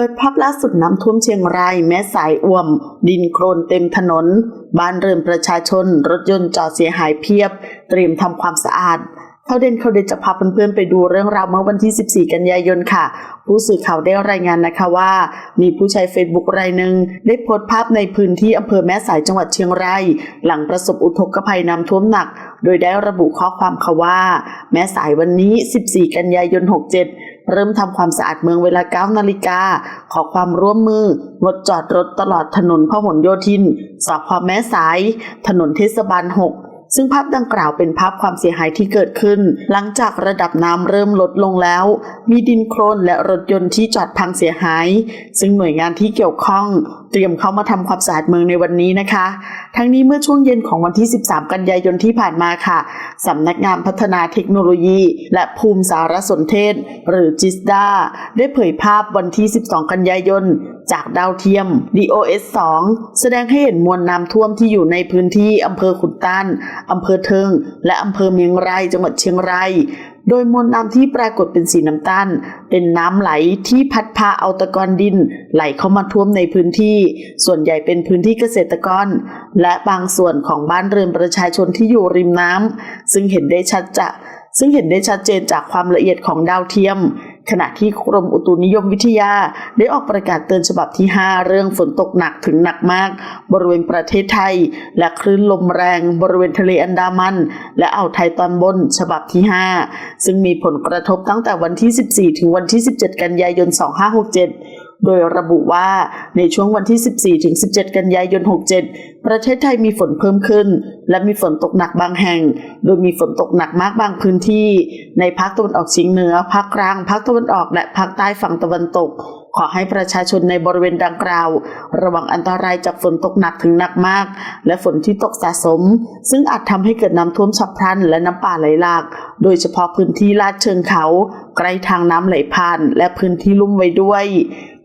เปิดภาพล่าสุดน้ำท่วมเชียงราย แม่สายอ่วม ดินโคลนเต็มถนน บ้านเรือนประชาชน รถยนต์จอดเสียหายเพียบ เตรียมทำความสะอาดเขาเด่นเขาเด่นจะพาเพื่อนๆไปดูเรื่องราวเมื่อวันที่ 14 กันยายนค่ะ ผู้สื่อข่าวได้รายงานนะคะว่า มีผู้ใช้เฟซบุ๊กรายหนึ่งได้โพสต์ภาพในพื้นที่อำเภอแม่สายจังหวัดเชียงรายหลังประสบอุทกภัยน้ำท่วมหนัก โดยได้ระบุข้อความค่ะว่า แม่สายวันนี้ 14 กันยายน 67 เริ่มทำความสะอาดเมืองเวลา 9 นาฬิกา ขอความร่วมมืองดจอดรถตลอดถนนพหลโยธินสพแม่สาย ถนนเทศบาล 6 ซึ่งภาพดังกล่าวเป็นภาพความเสียหายที่เกิดขึ้น หลังจากระดับน้ำเริ่มลดลงแล้ว มีดินโคลนและรถยนต์ที่จอดพังเสียหาย ซึ่งหน่วยงานที่เกี่ยวข้องเตรียมเข้ามาทำความสะอาดเมืองในวันนี้นะคะ ทั้งนี้เมื่อช่วงเย็นของวันที่ 13 กันยายนที่ผ่านมาค่ะสำนักงานพัฒนาเทคโนโลยี และภูมิสารสนเทศ หรือจิสดาได้เผยภาพวันที่ 12 กันยายน จากดาวเทียม DOS 2 แสดงให้เห็นมวลน้ำท่วมที่อยู่ในพื้นที่อำเภอขุนตันอำเภอเทิง และอำเภอเมียงรายจังหวัดเชียงรายโดยมวลน้ำที่ปรากฏเป็นสีน้ำตาล เป็นน้ำไหลที่พัดพาเอาตะกอนดิน ไหลเข้ามาท่วมในพื้นที่ ส่วนใหญ่เป็นพื้นที่เกษตรกร และบางส่วนของบ้านเรือนประชาชนที่อยู่ริมน้ำซึ่งเห็นได้ชัดจะซึ่งเห็นได้ชัดเจนจากความละเอียดของดาวเทียม ขณะที่กรมอุตุนิยมวิทยา ได้ออกประกาศเตือนฉบับที่ 5 เรื่องฝนตกหนักถึงหนักมาก บริเวณประเทศไทย และคลื่นลมแรงบริเวณทะเลอันดามัน และอ่าวไทยตอนบนฉบับที่ 5 ซึ่งมีผลกระทบตั้งแต่วันที่ 14 ถึงวันที่ 17 กันยายน 2567 โดยระบุว่าในช่วงวันที่ 14ถึง17 กันยายน 67 ประเทศไทยมีฝนเพิ่มขึ้น และมีฝนตกหนักบางแห่ง โดยมีฝนตกหนักมากบางพื้นที่ ในภาคตะวันออกเฉียงเหนือ ภาคกลาง ภาคตะวันออก และภาคใต้ฝั่งตะวันตก ขอให้ประชาชนในบริเวณดังกล่าว ระวังอันตรายจากฝนตกหนักถึงหนักมาก และฝนที่ตกสะสม ซึ่งอาจทำให้เกิดน้ำท่วมฉับพลัน และน้ำป่าไหลหลาก โดยเฉพาะพื้นที่ลาดเชิงเขา ใกล้ทางน้ำไหลผ่าน และพื้นที่ลุ่มไว้ด้วย